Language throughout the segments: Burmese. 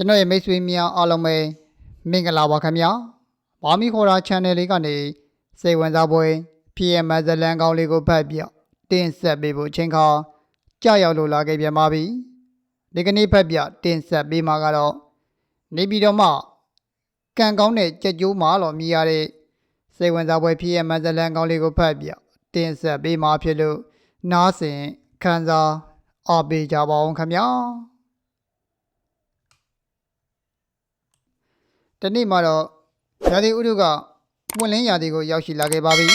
ကျွန်တော်ရဲ့မိတ်ဆွေများအားလုံးပဲမင်္ဂလာပါခင်ဗျာဘာမီခေါ်တာ channel လေးကနေစိတ်ဝင်စားပွဲ PM ဇလန်ကောင်းလေးကိုဖတ်ပြတင်ဆက်ပေးဖို့အချိန်ခါကြာရောက်လို့လာခဲ့ပြန်ပါပြီဒီကနေ့ဖတ်ပြတင်ဆက်ပေးမှာကတော့နေပြည်တော်မှာကံကောင်းတဲ့ကြက်ကျိုးမှာလို့မြည်ရတဲ့စိတ်ဝင်စားပွဲ PM ဇလန်ကောင်းလေးကိုဖတ်ပြတင်ဆက်ပေးမှာဖြစ်လို့နားဆင်ခံစားအားပေးကြပါအောင်ခင်ဗျာ တနေ့မှာတော့ရာသီဥတုကပွင့်လင်းရာသီကိုရောက်ရှိလာခဲ့ပါပြီ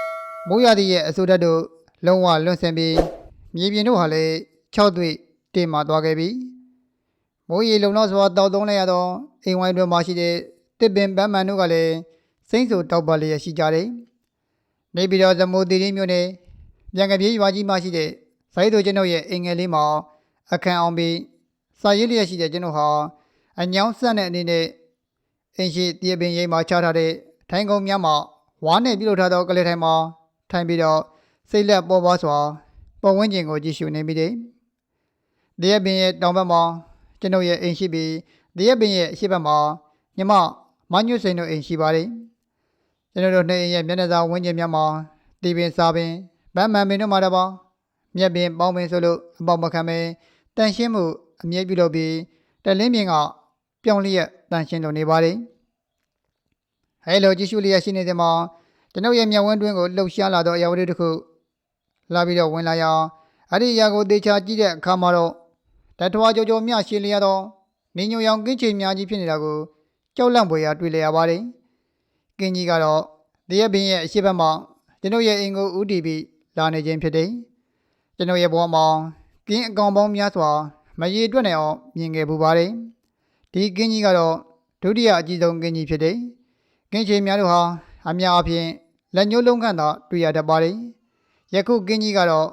။မိုးရာသီရဲ့အဆိုးဓာတ်တို့လုံးဝလွန့်ဆင်ပြီးမြေပြင်တို့ဟာလည်း၆တွေ့တင်မာသွားခဲ့ပြီ။မိုးရေလုံလောက်စွာတောက်သုံးလိုက်ရသောအိမ်ဝိုင်းတွေမှာရှိတဲ့တစ်ပင်ပန်းမှန်တို့ကလည်းစိမ့်ဆူတောက်ပါလျက်ရှိကြတယ်။နေပြည်တော်သမုဒ္ဒရီမြို့နယ်ပြန်ကပြေးရွာကြီးမှာရှိတဲ့စိုက်သူကျွန်ုပ်ရဲ့အိမ်ငယ်လေးမှာအခမ်းအောင်ပြီးစာရေးလျက်ရှိတဲ့ကျွန်ုပ်ဟာအညောင်းဆက်တဲ့အနေနဲ့ အင်းရှိတည်ပင်ရိပ်မှာချထားတဲ့ထိုင်ကုန်များမှာဝါနဲ့ပြုလုပ်ထားသောကလေးထိုင်မှာထိုင်ပြီးတော့စိတ်လက်ပေါ်ပါစွာပတ်ဝန်းကျင်ကိုကြည့်ရှုနေမိတယ်။တည်ပင်ရဲ့တောင်ဘက်မှာကျွန်ုပ်ရဲ့အိမ်ရှိပြီးတည်ပင်ရဲ့အရှိဘက်မှာညီမမညွတ်စိန်တို့အိမ်ရှိပါတယ်။ကျွန်တော်တို့နှစ်အိမ်ရဲ့မျက်နှာစာဝန်းကျင်များမှာတည်ပင်စားပင်ဗမ်းမှန်ပင်တို့မှာတော့ပါမြက်ပင်ပေါင်းပင်ဆိုလို့အပေါက်မခံပဲတန်ရှင်းမှုအမြဲပြုလုပ်ပြီးတလင်းပင်က ပြောင်းလျက်တန်ရှင်းလိုနေပါတယ်။ဟဲလိုကြည့်ရှုလျက်ရှိနေတဲ့မှာကျွန်ုပ်ရဲ့မျက်ဝန်းတွင်းကိုလှုပ်ရှားလာသောအရာဝတ္ထုတစ်ခုလာပြီးတော့ဝင်လာရာအဲ့ဒီအရာကိုသေချာကြည့်တဲ့အခါမှာတော့တထွားကြောကြောမြရှည်လျက်သောနေညိုရောင်ကင်းချိန်များကြီးဖြစ်နေတာကိုကြောက်လန့်ပွေရာတွေ့လျက်ရပါတယ်။ကင်းကြီးကတော့တရက်ပင်ရဲ့အရှိဘက်မှာကျွန်ုပ်ရဲ့အင်ကိုဥတီပြီးလာနေခြင်းဖြစ်တယ်။ကျွန်ုပ်ရဲ့ဘဝမှာကင်းအကောင်ပေါင်းများစွာမရေတွက်နိုင်အောင်မြင်ခဲ့ပူပါတယ်။ ဒီကင်းကြီးကတော့ဒုတိယအကြီးဆုံးကင်းကြီးဖြစ်တယ်။ကင်းချေများတို့ဟာအများအပြားလက်ညှိုးလုံးခန့်သာတွေ့ရတတ်ပါတယ်။ယခုကင်းကြီးကတော့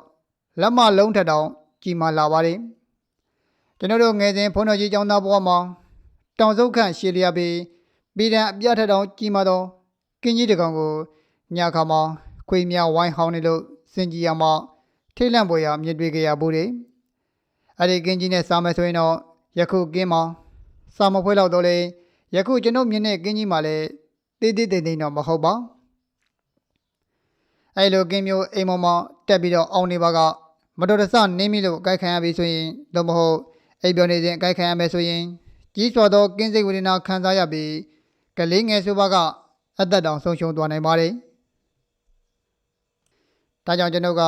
လက်မလုံးထက်တောင်ကြီးမားလာပါတယ်။ကျွန်တော်တို့ငယ်စဉ်ဖုန်းတော်ကြီးကျောင်းသားဘဝမှာတောင်စုတ်ခန့်ရှည်လျားပြီးပြည်တံအပြတ်ထက်တောင်ကြီးမားသောကင်းကြီးတစ်ကောင်ကိုညခါမှာခွေမြဝိုင်းဟောင်းနေလို့စင်ကြီးရမှထိတ်လန့်ပွေရာမြင်တွေ့ကြရဘူးတယ်။အဲ့ဒီကင်းကြီးနဲ့စားမယ်ဆိုရင်တော့ယခုကင်းမှာ စာမဖွဲတော့တော့လေယခုကျွန်ုပ်မြင်တဲ့ကင်းကြီးမှာလည်းတေးသေးတိမ်တိမ်တော့မဟုတ်ပါအဲ့လိုကင်းမျိုးအိမ်မောင်မောင်တက်ပြီးတော့အောင်နေပါကမတော်တဆနင်းမိလို့အကြိုက်ခံရပြီဆိုရင်တော့မဟုတ်အိပ်ပျော်နေစဉ်အကြိုက်ခံရမယ်ဆိုရင်ကြီးစွာသောကင်းစိတ်ဝေဒနာခံစားရပြီးကလေးငယ်ဆိုပါကအသက်တောင်ဆုံးရှုံးသွားနိုင်ပါတယ်ဒါကြောင့်ကျွန်ုပ်က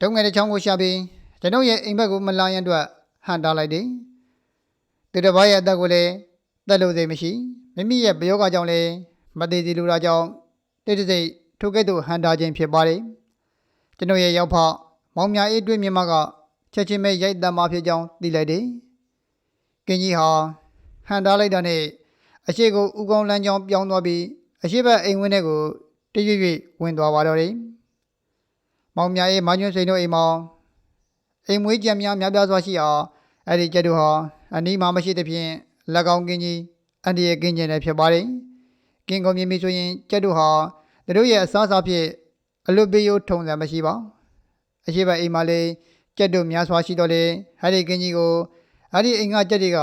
ဒုံငယ်တစ်ချောင်းကိုရှာပြီးကျွန်ုပ်ရဲ့အိမ်ဘက်ကိုမလာရန်အတွက်ဟန်တားလိုက်တယ် သူတစ်ပါးရဲ့အသက်ကိုလည်းတက်လို့စိတ်မရှိမိမိရဲ့ပယောဂကြောင့်လည်းမသေးသေးလိုတာကြောင့်တိတ်တဆိတ်ထိုကဲ့သို့ဟန်တာခြင်းဖြစ်ပါတယ်ကျွန်တော်ရဲ့ရောက်ဖမောင်မြအေးတွေ့မြင်မကချက်ချင်းပဲရိုက်တမ်းမဖြစ်ကြောင်းသိလိုက်တယ်ကင်းကြီးဟာဟန်တာလိုက်တာနဲ့အရှိကိုဥကောင်းလမ်းကြောင်းပြောင်းသွားပြီးအရှိဘက်အိမ်ဝင်းထဲကိုတရွေ့ရွေ့ဝင်သွားပါတော့တယ်မောင်မြအေးမညွန့်စိန်တို့အိမ်မောင်အိမ်မွေးကြံများများပြားစွာရှိအောင်အဲ့ဒီကျက်တို့ဟာ အနီးမှာမရှိသဖြင့်လက်ကောင်းကင်းကြီးအန်ဒီရဲ့ကင်းကျင်လည်းဖြစ်ပါတယ်။ကင်းကုန်မြင်ပြီဆိုရင်ကျက်တို့ဟာသူတို့ရဲ့အစားအစာဖြစ်အလွတ်ပေးရိုးထုံစံမရှိပါ။အရှိဘအိမ်မှာလေကျက်တို့များစွာရှိတော့လေဟဲ့ဒီကင်းကြီးကိုအဲ့ဒီအိမ်ကကျက်တွေက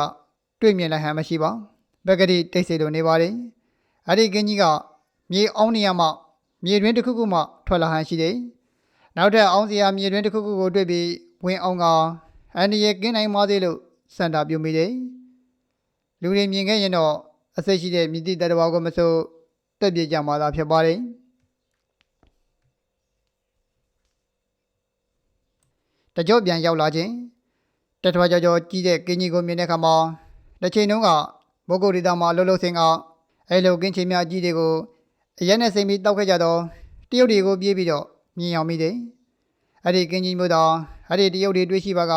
တွေ့မြင်လိုက်ဟန်မရှိပါ။ဘက်ကတိတိတ်ဆိတ်လိုနေပါတယ်။အဲ့ဒီကင်းကြီးကမြေအောင်နေရမှမြေတွင်တစ်ခုခုမှထွက်လာဟန်ရှိတယ်။နောက်ထပ်အောင်စရာမြေတွင်တစ်ခုခုကိုတွေ့ပြီးဝင်အောင်ကအန်ဒီရဲ့ကင်းနိုင်ပါသေးလို့ စန္ဒာပြုမိတယ်။လူတွေမြင်ခဲ့ရင်တော့အစိတ်ရှိတဲ့မြည်သည့်တတဝါကိုမဆိုတက်ပြေကြမှာသာဖြစ်ပါတယ်။တကြော့ပြန်ရောက်လာခြင်းတထွားကြောကြောကြီးတဲ့ကင်းကြီးကိုမြင်တဲ့အခါမှာတစ်ချိန်တုန်းကဘုဂုတ်ရီတာမှာလှုပ်လှုပ်ဆင်ကအဲလိုကင်းချင်များကြီးတွေကိုအရက်နဲ့စိမ်ပြီးတောက်ခဲ့ကြတော့တရုတ်တွေကိုပြေးပြီးတော့မြင်အောင်မိတယ်။အဲ့ဒီကင်းကြီးမျိုးသားအဲ့ဒီတရုတ်တွေတွေ့ရှိပါက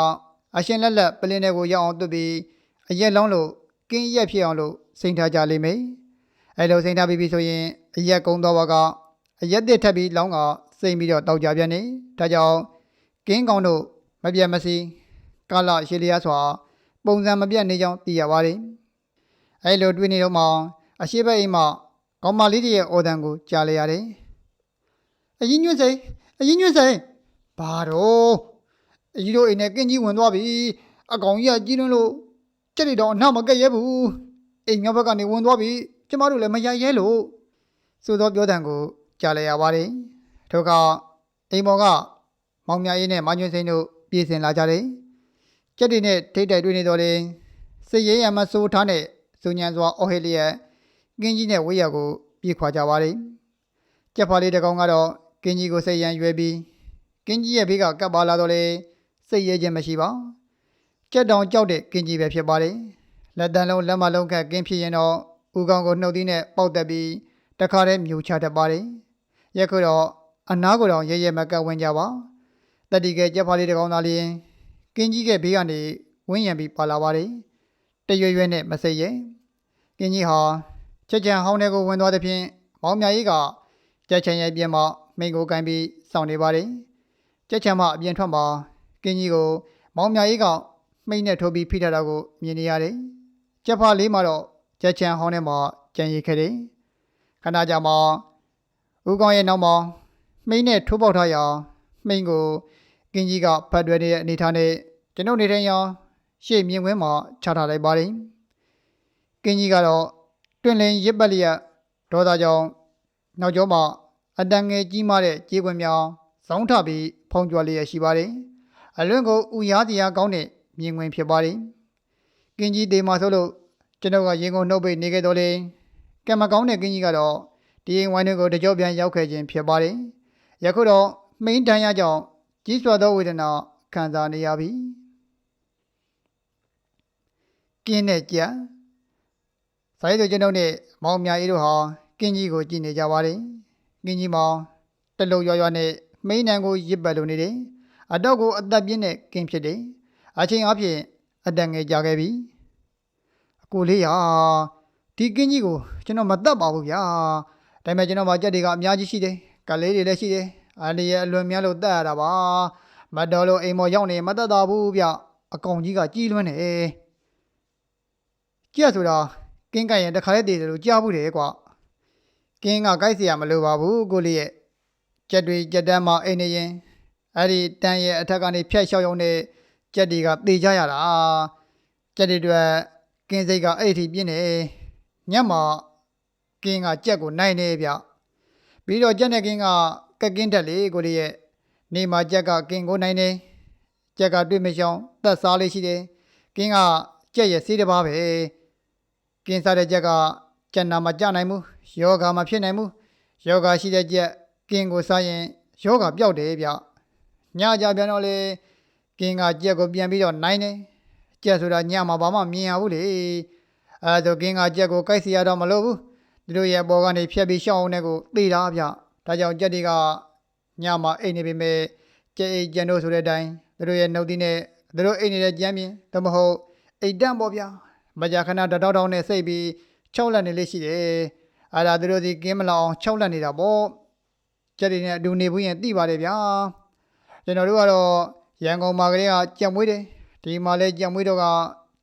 အရှင်လက်လက်ပလင်းတွေကိုရောက်အောင်တွတ်ပြီးအရက်လောင်းလို့ကင်းရက်ဖြစ်အောင်လို့စိန်ထားကြလိမ့်မယ်။အဲလိုစိန်ထားပြီးပြီဆိုရင်အရက်ကုန်းတော့ဘကအရက်တစ်ထပ်ပြီးလောင်းကစိန်ပြီးတော့တောက်ကြပြန်နေ။ဒါကြောင့်ကင်းကောင်တို့မပြတ်မစီကာလရှည်လျားစွာ ပုံစံမပြတ်နေကြောင်းသိရပါတယ်။အဲလိုတွေ့နေတော့မှအရှိဘက်အိမ်မှာကောင်မလေးတည်းရဲ့အော်တန်ကိုကြားလိုက်ရတယ်။အရင်ညွှန်းစိန်အရင်ညွှန်းစိန်ဘာတော့ အကြီးတို့အိမ်နဲ့ကင်းကြီးဝင်သွားပြီအကောင်ကြီးကကြီးလွန်းလို့ချက်တွေတော့အနောက်မကက်ရဲဘူးအိမ်မြောက်ဘက်ကနေဝင်သွားပြီကျမတို့လည်းမရရဲလို့ဆိုတော့ပြောတဲ့ကိုကြားလိုက်ရပါတယ်ထို့ကအိမ်ပေါ်ကမောင်မြရေးနဲ့မညွန့်စိန်တို့ပြေးစင်လာကြတယ်ချက်တွေနဲ့ထိတ်တိုက်တွေ့နေတော့လေစည်ရဲရမဆိုးထားနဲ့စူညံစွာအော်ဟေလျက်ကင်းကြီးနဲ့ဝေးရကိုပြေးခွာကြပါတယ်ချက်ဖားလေးတစ်ကောင်ကတော့ကင်းကြီးကိုစိတ်ရန်ရွယ်ပြီးကင်းကြီးရဲ့ဘေးကကပ်ပါလာတော့လေ စိတ်ရဲခြင်းမရှိပါကြက်တောင်ကြောက်တဲ့ကင်းကြီးပဲဖြစ်ပါတယ်လက်တန်လုံးလက်မလုံးခက်ကင်းဖြစ်ရင်တော့ဦးကောင်ကိုနှုတ်သီးနဲ့ပေါက်တက်ပြီးတခါတည်းမြူချတတ်ပါတယ်ရက်ခုတော့အနားကိုတော့ရဲရဲမကပ်ဝင်ကြပါတတိကကြက်ဖားလေးတစ်ကောင်သားလေးကင်းကြီးကဘေးကနေဝင်းရံပြီးပါလာပါတယ်တရွရွနဲ့မစိတ်ရဲ့ကင်းကြီးဟာချက်ချံဟောင်းတဲ့ကိုဝင်သွားတဲ့ဖြင့်မောင်မြကြီးကကြက်ချံရဲ့ပြင်မှာမိန်ကိုကန်ပြီးစောင့်နေပါတယ်ကြက်ချံမအပြင်ထွက်မှာ ကင်းကြီးကိုမောင်မြကြီးကမိန်နဲ့ထိုးပြီးဖိထားတာကိုမြင်နေရတယ်ကြက်ဖားလေးမှာတော့ကြက်ချံဟောင်းထဲမှာကြံရည်ခဲ့တယ်ခဏကြာမှာဦးကောင်းရဲ့နောက်မှာမိန်နဲ့ထိုးပေါက်ထားရာမိန်ကိုကင်းကြီးကဖတ်တွယ်နေတဲ့အနေထားနဲ့ကျွန်ုပ်နေထိုင်ရာရှေ့မြင်ကွင်းမှာချထားလိုက်ပါတယ်ကင်းကြီးကတော့တွင်လင်ရစ်ပတ်လျက်ဒေါသကြောင့်နောက်ကျောမှာအတန်ငယ်ကြီးမားတဲ့ကြေးခွင်များဇောင်းထပြီးဖုံးကြွလျက်ရှိပါတယ် အလွန်ကိုဥရားတရားကောင်းတဲ့မြင်ကွင်းဖြစ်ပါတယ်ကင်းကြီးတေမာဆိုလို့ကျွန်တော်ကရင်ကုန်နှုတ်ပိတ်နေခဲ့တော့လေကံမကောင်းတဲ့ကင်းကြီးကတော့ဒီအိမ်ဝိုင်းတွေကိုတကြောပြန်ရောက်ခဲ့ခြင်းဖြစ်ပါတယ်ယခုတော့မိန်တန်ရကြောင့်ကြီးစွာသောဝေဒနာခံစားနေရပြီကင်းတဲ့ကြဆိုင်တို့ကျွန်ုပ်နဲ့မောင်မြအေးတို့ဟာကင်းကြီးကိုကြည့်နေကြပါတယ်ကင်းကြီးမောင်တလုံရွရွနဲ့မိန်နံကိုရစ်ပတ်လို့နေတယ် အတော့ကိုအသက်ပြင်းတဲ့ကင်းဖြစ်တယ်အချိန်အပြင်အတန်ငယ်ကြခဲ့ပြီအကိုလေးဟာဒီကင်းကြီးကိုကျွန်တော်မတတ်ပါဘူးဗျာဒါပေမဲ့ကျွန်တော်မှာကြက်တွေကအများကြီးရှိတယ်ကလေးတွေလည်းရှိတယ်အန်ဒီရဲ့အလွန်များလို့တတ်ရတာပါမတော်လို့အိမ်မော်ရောက်နေမတတ်တာဘူးဗျအကောင်ကြီးကကြီးလွန်းတယ်ကြက်ဆိုတာကင်းကင်ရင်တခါလေးတည်တယ်လို့ကြားဘူးတယ်ကွာကင်းကကြိုက်เสียမလို့ပါဘူးကိုလေးရဲ့ကြက်တွေကြက်တန်းမှာအိမ်နေရင် အဲ့ဒီတန်ရဲ့အထက်ကနေဖြတ်လျှောက်ရုံနဲ့ကြက်တွေကတေကြရတာကြက်တွေအတွက်ကင်းစိတ်ကအဲ့ဒီပြင်းနေညမှာကင်းကကြက်ကိုနိုင်နေဗျပြီးတော့ကြက်နဲ့ကင်းကကက်ကင်းတက်လေကိုလေးရဲ့နေမှာကြက်ကကင်းကိုနိုင်နေကြက်ကတွေ့မရှောင်သက်စားလေးရှိတယ်ကင်းကကြက်ရဲ့စေးတစ်ပါးပဲကင်းစားတဲ့ကြက်ကကြက်နာမကြနိုင်ဘူးယောဂါမဖြစ်နိုင်ဘူးယောဂါရှိတဲ့ကြက်ကင်းကိုစားရင်ယောဂါပျောက်တယ်ဗျ ညကြပြန်တော့လေကင်းကကြက်ကိုပြန်ပြီးတော့နိုင်တယ်ကြက်ဆိုတာညမှာဘာမှမြင်ရဘူးလေအဲဒါဆိုကင်းကကြက်ကိုကိုက်စီရတော့မလို့ဘူးသူတို့ရဲ့ပေါ်ကနေဖြတ်ပြီးရှောင်းအောင်နဲ့ကိုသိတာဗျဒါကြောင့်ကြက်တွေကညမှာအိတ်နေပေမဲ့ကြက်အိတ်ကြံတို့ဆိုတဲ့အတိုင်းသူတို့ရဲ့နှုတ်သီးနဲ့သူတို့အိတ်နေတဲ့ကြမ်းမြင်သို့မဟုတ်အိတ်တန့်ပေါ့ဗျာမကြာခဏတတောက်တောက်နဲ့စိတ်ပြီး၆လက်နေလေးရှိတယ်အဲဒါသူတို့ဒီကင်းမလောင်၆လက်နေတာပေါ့ကြက်တွေနဲ့အတူနေဘူးရင်သိပါတယ်ဗျာ ကျွန်တော်တို့ကတော့ရန်ကုန်မှာကလေးကကြက်မွေးတယ်ဒီမှာလဲကြက်မွေးတော့က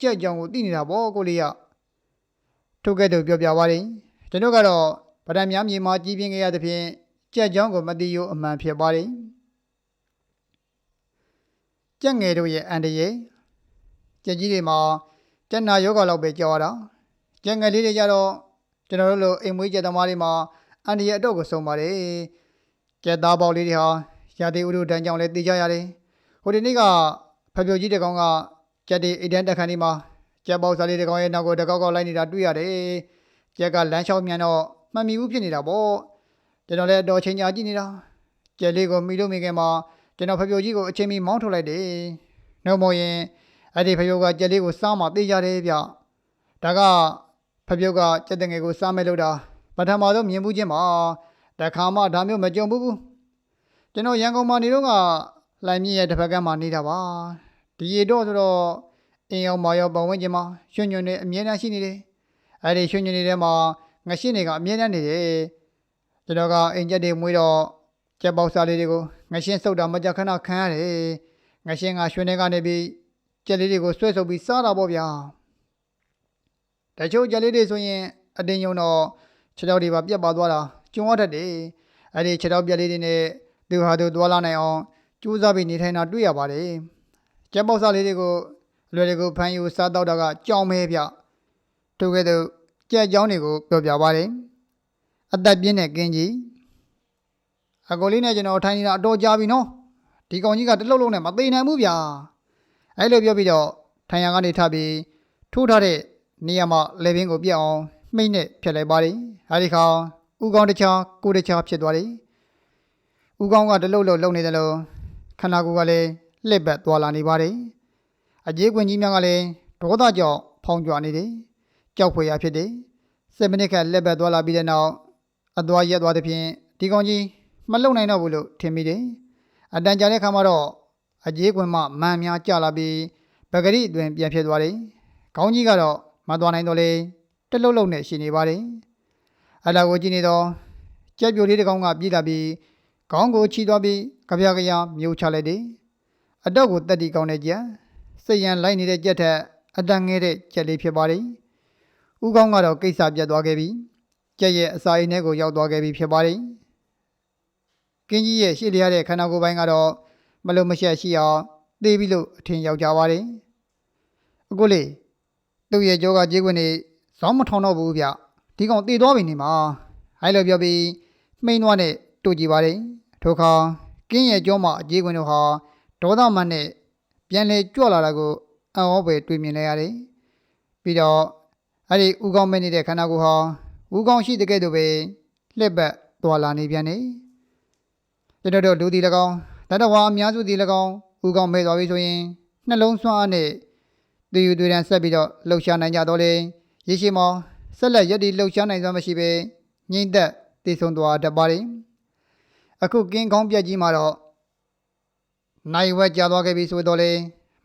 ကြက်ကြောင်ကိုသိနေတာပေါ့ကိုလေးကထုတ်ခဲ့သူပြောပြပါတယ်ကျွန်တော်ကတော့ဗဒံများမြေမှာကြီးပြင်းခဲ့ရသဖြင့်ကြက်ကြောင်ကိုမသိရအမှန်ဖြစ်ပါတယ်ကြက်ငယ်တို့ရဲ့အန်တရေကြက်ကြီးတွေမှာကြက်နာယောဂလောက်ပဲကြောက်ရတာကြက်ငယ်လေးတွေကြတော့ကျွန်တော်တို့လိုအိမ်မွေးကြက်သမားတွေမှာအန်တရေအတော့ကိုစုံပါတယ်ကြက်သားပေါက်လေးတွေဟာ ရာသီဥတုတန်းကြောင့်လည်းသိကြရတယ်ဟိုဒီနေ့ကဖပြိုကြီးတကောင်ကကြက်တွေအိတ်တန်းတက်ခန်းဒီမှာကြက်ပေါက်စားလေးတကောင်ရဲ့နောက်ကိုတကောက်ကောက်လိုက်နေတာတွေ့ရတယ်ကြက်ကလမ်းလျှောက်မြန်တော့မှန်မိဘူးဖြစ်နေတာပေါ့ကျွန်တော်လည်းအတော်ချိန်ကြာကြည့်နေတာကြက်လေးကိုမိလို့မိခင်မှာကျွန်တော်ဖပြိုကြီးကိုအချိန်မီမောင်းထုတ်လိုက်တယ်နှုတ်မရင်အဲ့ဒီဖပြိုကကြက်လေးကိုစားမှသိကြတယ်ဗျဒါကဖပြိုကကြက်တငယ်ကိုစားမဲ့လို့တာပထမဆုံးမြင်ဘူးချင်းပါတခါမှဒါမျိုးမကြုံဘူးဘူး ကျွန်တော်ရန်ကုန်မှာနေတော့ကလိုင်မြင့်ရဲ့တစ်ဖက်ကမ်းမှာနေတာပါဒီရီတော့ဆိုတော့အင်းရောက်မရောက်ပတ်ဝန်းကျင်မှာရွှွညွန့်နေအမြဲတမ်းရှိနေတယ်အဲ့ဒီရွှွညွန့်နေတဲ့မှာငရှင်းတွေကအမြဲတမ်းနေတယ်ကျွန်တော်ကအင်ကြက်တွေမွေးတော့ကြက်ပေါက်စားလေးတွေကိုငရှင်းစုပ်တာမကြခဏခံရတယ်ငရှင်းကရွှွနေကနေပြီးကြက်လေးတွေကိုဆွဲဆုပ်ပြီးစားတာပေါ့ဗျာတချို့ကြက်လေးတွေဆိုရင်အတင်းယုံတော့ခြေထောက်တွေပါပြတ်ပါသွားတာကျုံရတတ်တယ်အဲ့ဒီခြေထောက်ပြက်လေးတွေနဲ့ သူဟာသူသွားလာနိုင်အောင်ကြိုးစားပြီးနေထိုင်တာတွေ့ရပါတယ်။ကျက်ပေါက်စားလေးတွေကိုအလွယ်တကူဖန်ယူစားတော့တာကကြောင်းမဲဗျထို့ကဲ့သို့ကြက်ကြောင်းတွေကိုပြောပြပါတယ်အသက်ပြင်းတဲ့ကင်းကြီးအကိုလေးနဲ့ကျွန်တော်ထိုင်နေတာအတော်ကြာပြီနော်ဒီကောင်ကြီးကတလုံးလုံးနဲ့မသိနိုင်ဘူးဗျာအဲ့လိုပြောပြီးတော့ထိုင်ရန်ကနေထပြီးထိုးထားတဲ့နေရာမှာလေပင်ကိုပြက်အောင်မှိတ်နဲ့ဖြတ်လိုက်ပါတယ်အဲဒီခါဥကောင်းတစ်ချောင်းကိုယ်တစ်ချောင်းဖြစ်သွားတယ် ဥကောင်းကတလုံးလုံးလုံနေတယ်လို့ခန္ဓာကိုယ်ကလည်းလှက်ပတ်သွားလာနေပါတယ်အကြီးကွင်ကြီးများကလည်းဒေါသကြောင့်ဖောင်းကြွနေတယ်ကြောက်ဖွယ်ရဖြစ်တယ်7မိနစ်ခန့်လက်ပတ်သွားလာပြီးတဲ့နောက်အသွားရက်သွားတဲ့ဖြင့်ဒီကောင်ကြီးမလုံနိုင်တော့ဘူးလို့ထင်မိတယ်အတန်ကြာတဲ့ခါမှာတော့အကြီးကွင်မှမန်များကြလာပြီးပဂရိအတွင်ပြန်ဖြစ်သွားတယ်ခေါင်းကြီးကတော့မသွားနိုင်တော့လေတလုံးလုံးနဲ့ရှင်နေပါတယ်အလာကိုကြည့်နေတော့ကြက်ပြိုလေးတစ်ကောင်ကပြေးလာပြီး ခေါင်းကိုချီသွားပြီးကြပြကြရမြုပ်ချလိုက်တယ်အတော့ကိုတက်တီကောင်းတဲ့ကြက်စိတ်ရန်လိုက်နေတဲ့ကြက်ထက်အတန်ငဲတဲ့ကြက်လေးဖြစ်ပါတယ်ဦးကောင်းကတော့ကိစ္စပြတ်သွားခဲ့ပြီကြက်ရဲ့အစာအိမ်ထဲကိုရောက်သွားခဲ့ပြီဖြစ်ပါတယ်ကင်းကြီးရဲ့ရှေ့လျားတဲ့ခန္ဓာကိုယ်ပိုင်းကတော့မလုံးမရှက်ရှိအောင်သေပြီလို့အထင်ရောက်ကြပါတယ်အခုလေသူ့ရဲ့ကြောကကြေးခွင်းနေဇောင်းမထောင်တော့ဘူးဗျဒီကောင်တည်သွားပြီနေမှာအဲ့လိုပြောပြီးမှိန်သွားနဲ့ တို့ကြည့်ပါတယ်ထိုခါကင်းရဲ့ကြောမှာအကြေးခွင်းတို့ဟာဒေါသမန်နဲ့ပြန်လဲကြွလာတာကိုအံ့ဩပဲတွေ့မြင်လိုက်ရတယ်ပြီးတော့အဲ့ဒီဥကောင်းမဲနေတဲ့ခန္ဓာကိုယ်ဟာဥကောင်းရှိတဲ့ကဲ့သို့ပဲလှက်ပတ်သွားလာနေပြန်နေကျွန်တော်တို့လူဒီ၎င်းတတဝါအများစုဒီ၎င်းဥကောင်းမဲသွားပြီဆိုရင်နှလုံးဆွမ်းအားနဲ့သူယူသူရန်ဆက်ပြီးတော့လှုပ်ရှားနိုင်ကြတော့လေရေရှိမောဆက်လက်ရက်ဒီလှုပ်ရှားနိုင်စွမ်းမရှိပဲငိမ့်သက်တည်ဆုံသွားတတ်ပါတယ် အခုကင်းကောင်းပြက်ကြီးမှာတော့နိုင်ဝက်ကြာသွားခဲ့ပြီဆိုတော့လေ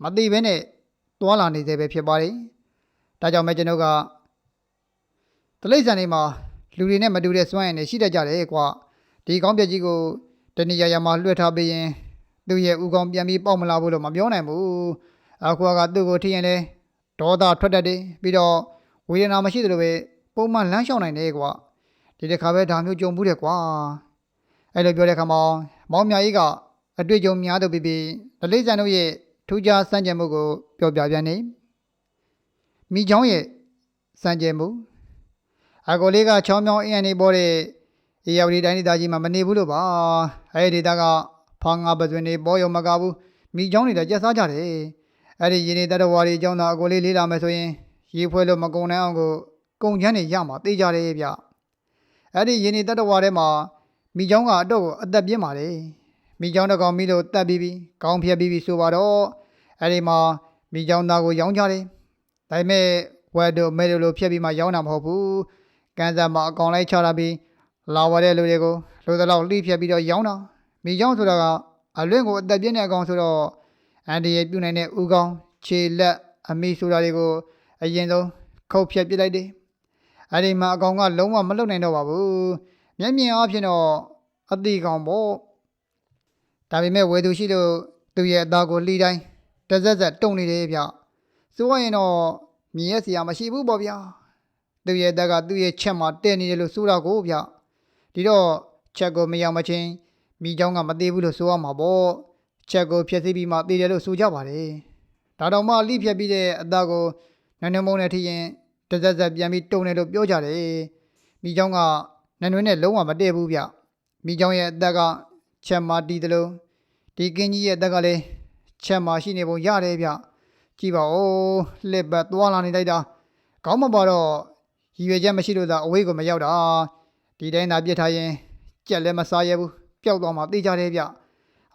မသိဘဲနဲ့တွာလာနေသေးပဲဖြစ်ပါတယ်ဒါကြောင့်မဲကျွန်ုပ်ကတလိษံနေမှာလူတွေနဲ့မတူတဲ့စွမ်းရည်နဲ့ရှိတတ်ကြတယ်ကွာဒီကောင်းပြက်ကြီးကိုတဏှာရမှာလွှတ်ထားပေးရင်သူ့ရဲ့ဥကောင်းပြန်ပြီးပေါက်မလာဘူးလို့မပြောနိုင်ဘူးအခုကသူ့ကိုထိရင်လဲဒေါသထွက်တတ်တယ်ပြီးတော့ဝေဒနာမရှိသလိုပဲပုံမှန်လမ်းလျှောက်နိုင်တယ်ကွာဒီတစ်ခါပဲဒါမျိုးကြုံဘူးတယ်ကွာ အဲ့လိုပြောတဲ့အခါမှာမောင်မြကြီးကအတွေ့အကြုံများတော့ပြီးပြီးဒလိဇန်တို့ရဲ့ထူးခြားစံကြံမှုကိုပြောပြပြန်နေမိချောင်းရဲ့စံကြံမှုအကိုလေးကချောင်းမြောင်းအင်းအနေပေါ်တဲ့အေယော်ဒီတိုင်းဒေသကြီးမှာမနေဘူးလို့ပါအဲ့ဒီဒေသကဖောင်းငါပစွင်နေပေါ်ရုံမကဘူးမိချောင်းတွေလည်းကြက်စားကြတယ်အဲ့ဒီရင်းနေတတဝါတွေအကြောင်းသာအကိုလေးလေးလာမယ်ဆိုရင်ရေဖွဲလို့မကုံနိုင်အောင်ကိုကုံချမ်းနေရမှာသိကြတယ်ဗျအဲ့ဒီရင်းနေတတဝါထဲမှာ မိချောင်းကအတော့ကိုအသက်ပြင်းပါလေမိချောင်းတစ်ကောင်မိလို့တက်ပြီးပြီးကောင်းဖြက်ပြီးပြီးဆိုပါတော့အဲ့ဒီမှာမိချောင်းသားကိုရောင်းကြတယ်ဒါပေမဲ့ဝက်တို့မဲတို့လိုဖြက်ပြီးမှရောင်းတာမဟုတ်ဘူးကန်စားမှာအကောင်လိုက်ချတာပြီးလာဝတဲ့လူတွေကိုလူတလောက်လှိဖြက်ပြီးတော့ရောင်းတာမိချောင်းဆိုတာကအလွင့်ကိုအသက်ပြင်းတဲ့အကောင်ဆိုတော့အန်ဒီရဲ့ပြုတ်နိုင်တဲ့ဥကောင်းခြေလက်အမိဆိုတာတွေကိုအရင်ဆုံးခုတ်ဖြတ်ပစ်လိုက်တယ်။အဲဒီမှာအကောင်ကလုံးဝမလုံနိုင်တော့ပါဘူး။ မျက်မြင်အားဖြင့်တော့အတိကောင်ပေါ့။ဒါပေမဲ့ဝေသူရှိလို့သူ့ရဲ့အသားကိုလှီတိုင်းတစ်စက်စက်တုံနေတယ်ဗျ။ဆိုရင်တော့မြင်ရစရာမရှိဘူးပေါ့ဗျာ။သူ့ရဲ့အသက်ကသူ့ရဲ့ချက်မှာတဲ့နေတယ်လို့ဆိုတာကိုဗျ။ဒီတော့ချက်ကိုမရောက်မချင်းမိเจ้าကမသေးဘူးလို့ဆိုရမှာပေါ့။ ချက်ကိုဖြည့်ဆည်းပြီးမှတည်တယ်လို့ဆိုကြပါတယ်။ဒါတော့မှလိဖြတ်ပြီးတဲ့အသားကိုနန်းနမုံနဲ့ထိရင်တစ်စက်စက်ပြန်ပြီးတုံတယ်လို့ပြောကြတယ်။မိเจ้าက နန်နွေးနဲ့လုံးဝမတည့်ဘူးဗျမိချောင်းရဲ့အသက်ကချက်မာတီးသလိုဒီကင်းကြီးရဲ့အသက်ကလည်းချက်မာရှိနေပုံရတယ်ဗျကြည့်ပါဦးလက်ပတ်သွားလာနေလိုက်တာကောင်းမပါတော့ရည်ရွယ်ချက်မရှိလို့သာအဝေးကိုမရောက်တာဒီတိုင်းသာပြစ်ထားရင်ကြက်လည်းမစားရဘူးပျောက်သွားမှသိကြတယ်ဗျ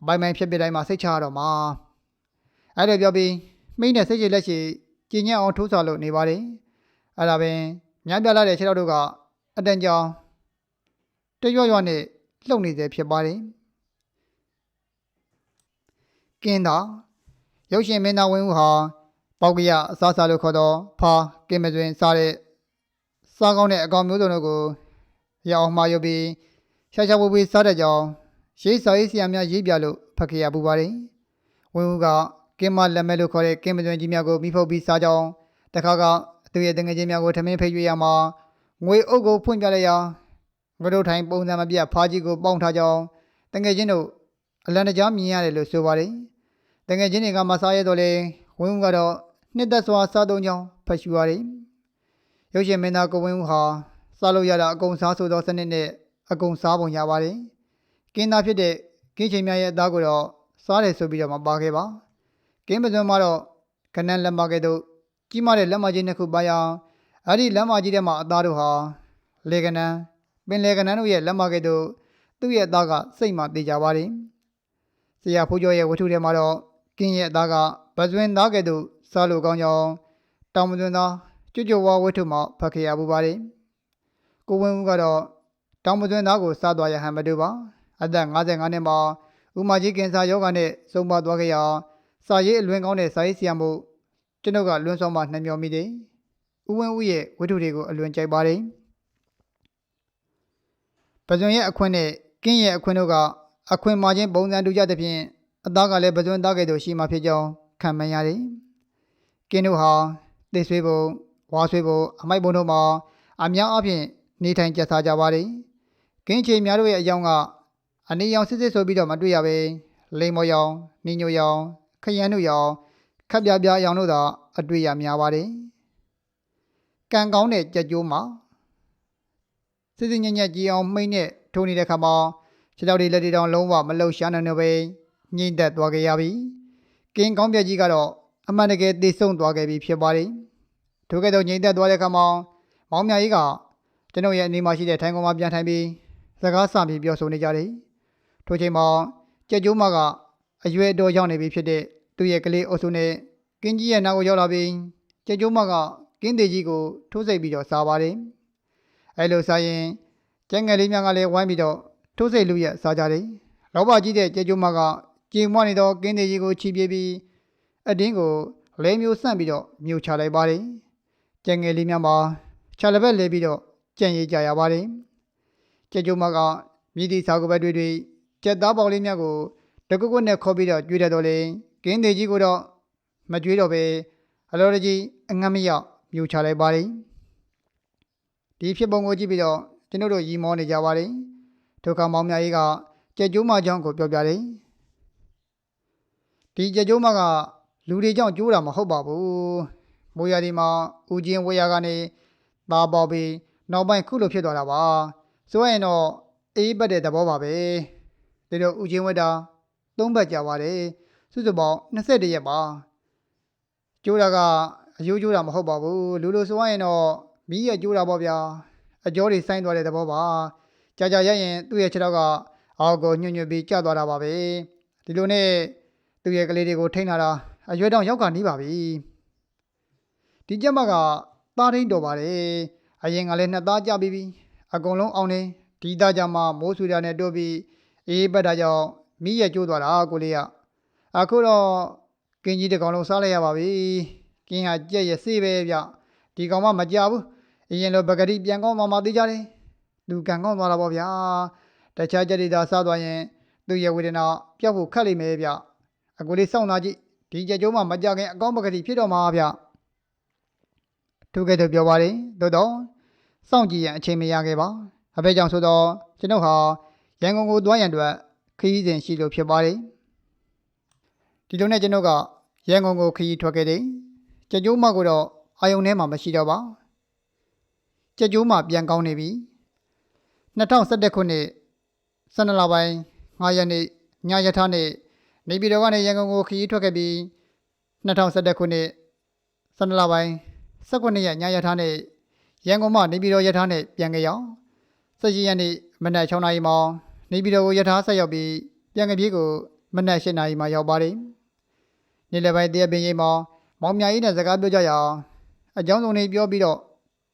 အပိုင်ပိုင်ဖြစ်ပြတိုင်းမှာစိတ်ချရတော့မှာအဲ့ဒါပြောပြီးမိနဲ့စိတ်ချလက်ရှိကျင်ညက်အောင်ထိုးစာလို့နေပါတယ်အဲ့ဒါပင်ညပြလာတဲ့ခြေတော်တို့ကအတန်ကြောင် တရွရွနဲ့လှုပ်နေသေးဖြစ်ပါတယ်ကင်းသာရုပ်ရှင်မင်းသားဝင်းဦးဟာပေါက်ကရအစားစားလို့ခေါ်တော့ဖာကင်းမတွင်စားတဲ့စားကောင်းတဲ့အကောင်မျိုးစုံတို့ကိုရအောင်မှာယူပြီးရှာရှာဝေဝေစားတဲ့ကြောင်ရှေးစာရေးဆရာများရေးပြလို့ဖတ်ခဲ့ရပူပါတယ်။ဝင်းဦးကကင်းမလက်မဲလို့ခေါ်တဲ့ကင်းမသွင်းကြီးများကိုမိဖုတ်ပြီးစားကြောင်းတခါကသူရဲ့တငယ်ချင်းများကိုထမင်းဖိတ်ရွေးရမှာငွေအုပ်ကိုဖွင့်ပြလိုက်ရာ ငါတို့ထိုင်ပုံစံမပြတ်ဖားကြီးကိုပေါင်းထားကြောင်းတငယ်ချင်းတို့အလန်တကြားမြင်ရတယ်လို့ဆိုပါတယ်။တငယ်ချင်းတွေကမစားရတော့လေဝင်းဦးကတော့နှစ်သက်စွာစားသုံးကြောင်းဖတ်ရှုရတယ်။ရုပ်ရှင်မင်းသားကိုဝင်းဦးဟာစားလို့ရတာအကုန်စားဆိုသောစနစ်နဲ့အကုန်စားပုံရပါတယ်။ကင်းသားဖြစ်တဲ့ကင်းချိန်များရဲ့အသားကိုတော့စားတယ်ဆိုပြီးတော့မပါခဲ့ပါ။ကင်းပစွန်မှာတော့ကနန်းလက်မကဲ့သို့ကြီးမားတဲ့လက်မကြီးနှစ်ခုပါရအောင်အဲ့ဒီလက်မကြီးထဲမှာအသားတို့ဟာလေကနန်း ပင်လေကနန်းတို့ရဲ့လက်မကဲ့သို့သူ့ရဲ့အသားကစိတ်မှတေးကြပါတယ်။ဆရာဖိုးကျော်ရဲ့ဝတ္ထုထဲမှာတော့ကင်းရဲ့အသားကပစွန်သားကဲ့သို့စားလို့ကောင်းကြောင်းတောင်မသွင်းသားကျွတ်ကျွတ်ဝါဝတ္ထုမှာဖတ်ခဲ့ရပူပါတယ်။ကိုဝင်းဦးကတော့တောင်မသွင်းသားကိုစားသွားရဟန်မတူပါ။အသက်55နှစ်မှာဥမာကြီးကင်ဆာယောဂါနဲ့ဆုံးပါသွားခဲ့ရာစာရေးအလွင်ကောင်းတဲ့စာရေးဆရာမို့ကျွန်ုပ်ကလွန်းဆောင်မှနှမျောမိတယ်။ဥဝင်းဦးရဲ့ဝတ္ထုတွေကိုအလွန်ကြိုက်ပါတယ်။ ပဇွန်ရဲ့အခွင့်နဲ့ကင်းရဲ့အခွင့်တို့ကအခွင့်မာခြင်းပုံစံတူကြသဖြင့်အသားကလည်းပဇွန်သားကဲ့သို့ရှိမှဖြစ်ကြောင်းခံမှန်းရတယ်။ကင်းတို့ဟာသိဆွေးပုံဝါဆွေးပုံအမိုက်ပုံတို့မှာအများအပြားနေထိုင်ကြစားကြပါတယ်။ကင်းချေများတို့ရဲ့အကြောင်းကအနီရောင်စစ်စစ်ဆိုပြီးတော့မတွေ့ရပဲလိမ္မော်ရောင်နှင်းညိုရောင်ခရမ်းတို့ရောင်ခပ်ပြားပြားရောင်တို့သာအတွေ့ရများပါတယ်။ကံကောင်းတဲ့ကြက်ကြိုးမှာ စစ်စစ်ညံ့ညံ့ကြည်အောင်မှိတ်နဲ့ထိုးနေတဲ့ခါမှာခြေထောက်တွေလက်တွေတောင်လုံးဝမလှုပ်ရှားနိုင်တော့ပဲငြိမ့်သက်သွားခဲ့ရပြီ။ကင်းကောင်းပြက်ကြီးကတော့အမှန်တကယ်သိဆုံးသွားခဲ့ပြီဖြစ်ပါတယ်။ထိုကဲ့သို့ငြိမ့်သက်သွားတဲ့ခါမှာမောင်မြကြီးကကျွန်ုပ်ရဲ့အနေမှာရှိတဲ့ထိုင်ကုန်မှာပြန်ထိုင်ပြီးစကားစပြီးပြောဆိုနေကြတယ်။ထိုချိန်မှာကြက်ကျိုးမကအရွယ်တော်ရောက်နေပြီဖြစ်တဲ့သူ့ရဲ့ကလေးအုပ်စုနဲ့ကင်းကြီးရဲ့နောက်ကိုရောက်လာပြီးကြက်ကျိုးမကကင်းသေးကြီးကိုထိုးစိတ်ပြီးတော့စားပါတယ်။ အဲလိုစားရင်ကျန်ငယ်လေးများကလည်းဝိုင်းပြီးတော့ထိုးစိတ်လူရဲ့စားကြတယ်။လောဘကြီးတဲ့ကြက်ကျိုးမကကြင်မွနေတော့ကင်းသေးကြီးကိုချီပြေးပြီးအတင်းကိုလဲမျိုးဆန့်ပြီးတော့မြုပ်ချလိုက်ပါတယ်။ကျန်ငယ်လေးများမှာခြာလက်ဘက်လဲပြီးတော့ကြံ့ရည်ကြရပါတယ်။ကြက်ကျိုးမကမြည်သည့်စာကုဘက်တွေတွေကြက်သားပေါင်လေးများကိုတကုတ်ကုတ်နဲ့ခေါ်ပြီးတော့ကျွေးတတ်တော့လေကင်းသေးကြီးကိုတော့မကျွေးတော့ပဲအလော်တကြီးအငတ်မရောက်မြူချလိုက်ပါတယ် ဒီဖြစ်ပုံကိုကြည့်ပြီးတော့ကျွန်တော်တို့ရီမောနေကြပါတယ်ဒုက္ခမောင်မြကြီးကကြက်ကျိုးမချောင်းကိုပြောပြတယ်ဒီကြက်ကျိုးမကလူတွေကြောင့်ကျိုးတာမဟုတ်ပါဘူးမိုးရဒီမှာဦးချင်းဝေရကနေသားပေါပြီးနောက်ပိုင်းခုလိုဖြစ်သွားတာပါဆိုရင်တော့အေးပတ်တဲ့သဘောပါပဲဒီလိုဦးချင်းဝက်တာသုံးပတ်ကြာပါတယ်စုစုပေါင်း21ရက်ပါကျိုးတာကအယိုးကျိုးတာမဟုတ်ပါဘူးလူလိုဆိုရင်တော့ မီးရကျိုးတာပေါ့ဗျာအကျော်တွေဆိုင်းသွားတဲ့သဘောပါကြာကြာရရင်သူ့ရဲ့ခြေထောက်ကအောက်ကိုညွန့်ညွန့်ပြီးကျသွားတာပါပဲဒီလိုနဲ့သူ့ရဲ့ကလေးတွေကိုထိန်းလာတာအရွယ်တောင်ရောက်ကနေပါပြီဒီကျက်မကသားထိန်တော်ပါတယ်အရင်ကလည်းနှစ်သားကြပြီးပြီအကုန်လုံးအောင်နေဒီသားကြမှာမိုးဆူတာနဲ့တို့ပြီးအေးပတ်တာကြောင့်မိရကျိုးသွားတာကိုလေးကအခုတော့ကင်းကြီးတစ်ကောင်လုံးစားလိုက်ရပါပြီကင်းဟာကြက်ရစေးပဲဗျဒီကောင်မှမကြဘူး အရင်လိုပကတိပြန်ကောင်းမှမသေးကြတယ်လူကန်ကောင်းသွားတာပေါ့ဗျာတခြားကြက်တွေသာစားသွားရင်သူ့ရဲ့ဝေဒနာပျောက်ဖို့ခက်လိမ့်မယ်ဗျအခုလေးစောင့်သားကြည့်ဒီကြက်ကျိုးမှမကြခင်အကောင်းပကတိဖြစ်တော့မှာဗျသူကဲ့သို့ပြောပါတယ်သို့တော့စောင့်ကြည့်ရန်အချိန်မရခဲ့ပါအဖေကြောင့်ဆိုတော့ကျွန်ုပ်ဟာရန်ကုန်ကိုသွားရန်အတွက်ခရီးစဉ်ရှိလို့ဖြစ်ပါတယ်ဒီလိုနဲ့ကျွန်ုပ်ကရန်ကုန်ကိုခရီးထွက်ခဲ့တယ်ကြက်ကျိုးမကတော့အာယုံထဲမှာမရှိတော့ပါ ကြက်ကျိုးမပြန်ကောင်းနေပြီ2011ခုနှစ်12လပိုင်း9ရက်နေ့ညရထားနေ့နေပြည်တော်ကနေရန်ကုန်ကိုခရီးထွက်ခဲ့ပြီး2011ခုနှစ်12လပိုင်း19ရက်ညရထားနေ့ရန်ကုန်မှနေပြည်တော်ရထားနဲ့ပြန်ကြရအောင်18ရက်နေ့မနက်6နာရီမှာနေပြည်တော်ကိုရထားဆက်ရောက်ပြီးပြန်ကပြေးကိုမနက်၈နာရီမှာရောက်ပါတယ်။နေ့လယ်ပိုင်းတရက်ပင်ရိပ်မှာမောင်မြကြီးနဲ့စကားပြောကြရအောင်အကြောင်းစုံတွေပြောပြီးတော့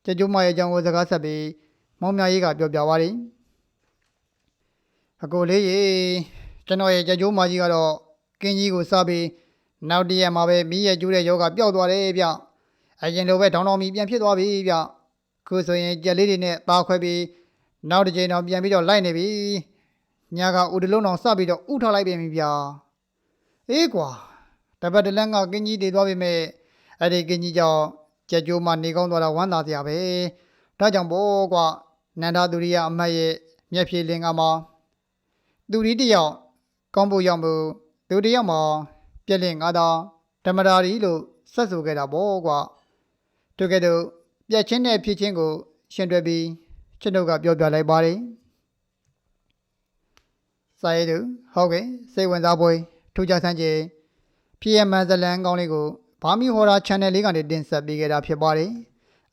ကျကျုံမရဲ့အကြောင်းကိုစကားဆက်ပြီးမောင်မြကြီးကပြောပြပါတယ်။အကိုလေးရေကျွန်တော်ရဲ့ကျကျုံမကြီးကတော့ကင်းကြီးကိုစားပြီးနောက်တရက်မှာပဲမိရဲ့ကျိုးတဲ့ယောဂပျောက်သွားတယ်ဗျ။အရင်လိုပဲဒေါင်းတော်မီပြန်ဖြစ်သွားပြီဗျ။ခုဆိုရင်ကြက်လေးတွေနဲ့သားခွဲပြီးနောက်တစ်ချိန်တော့ပြန်ပြီးတော့လိုက်နေပြီညာကဦးတလုံးအောင်စပြီးတော့ဥထားလိုက်ပြန်ပြီဗျာအေးကွာတပတ်တလန်းကကင်းကြီးတည်သွားပြီမဲ့အဲ့ဒီကင်းကြီးကြောင့် ကြက်ကြိုးမှနေကောင်းသွားတာဝမ်းသာစရာပဲဒါကြောင့်ဘောကွာနန္ဒသူရိယအမတ်ရဲ့မျက်ဖြေလင်ကမှာသူရီတယောက်ကောင်းဖို့ရောက်မှုသူတယောက်မှာပြက်လင်ငါးသောဓမ္မဒါရီလို့ဆက်ဆိုခဲ့တာပေါ့ကွာတို့ကဲ့သို့ပြက်ချင်းနဲ့ဖြစ်ချင်းကို ရှင်တွဲပြီးကျွန်တော်ကပြောပြလိုက်ပါတယ်စာရေးသူဟုတ်ကဲ့စိတ်ဝင်စားပွဲထူးခြားဆန်းကျင်ဖြစ်ရမှန်ဇလန်ကောင်းလေးကို ဘာမီဟော်ရာ channel လေးကနေတင်ဆက်ပေးခဲ့တာဖြစ်ပါတယ်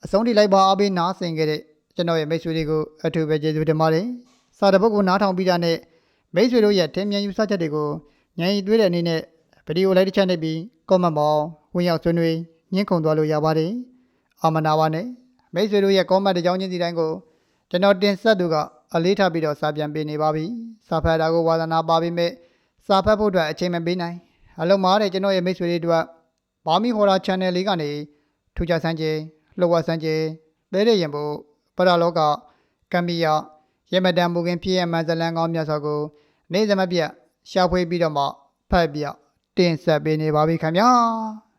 အဆုံးထိလိုက်ပါအားပေးနားဆင်ခဲ့တဲ့ကျွန်တော်ရဲ့မိတ်ဆွေတွေကိုအထူးပဲကျေးဇူးတင်ပါတယ်စာတစ်ပုဒ်ကိုနားထောင်ပြီးတာနဲ့မိတ်ဆွေတို့ရဲ့ထင်မြင်ယူဆချက်တွေကိုညံရီသွေးတဲ့အနေနဲ့ဗီဒီယိုလိုက်တစ်ချက်နှိပ်ပြီး comment ပေါင်းဝင်ရောက်ဆွေးနွေးညှင်းခုန်သွားလို့ရပါတယ်အာမနာပါနဲ့မိတ်ဆွေတို့ရဲ့ comment တစ်ကြောင်းချင်းစီတိုင်းကိုကျွန်တော်တင်ဆက်သူကအလေးထားပြီးတော့စာပြန်ပေးနေပါပြီစာဖတ်တာကိုဝါသနာပါပြီးမဲ့စာဖတ်ဖို့အတွက်အချိန်မပေးနိုင်အလုံးမားတဲ့ကျွန်တော်ရဲ့မိတ်ဆွေတွေအတွက် ဘာမီဟော်ရာ channel လေးကနေထူးခြားဆန်းကျင်လှုပ်ဝါဆန်းကျင်လဲတဲ့ရင်ဖို့ပရလောကကမ္မီယာရမတန်မူခင်ဖြစ်ရမှန်ဇလန်ကောင်းမြတ်စွာကိုနေ့စမပြတ်ရှာဖွေပြီးတော့မှဖတ်ပြတင်ဆက်ပေးနေပါပြီခင်ဗျာ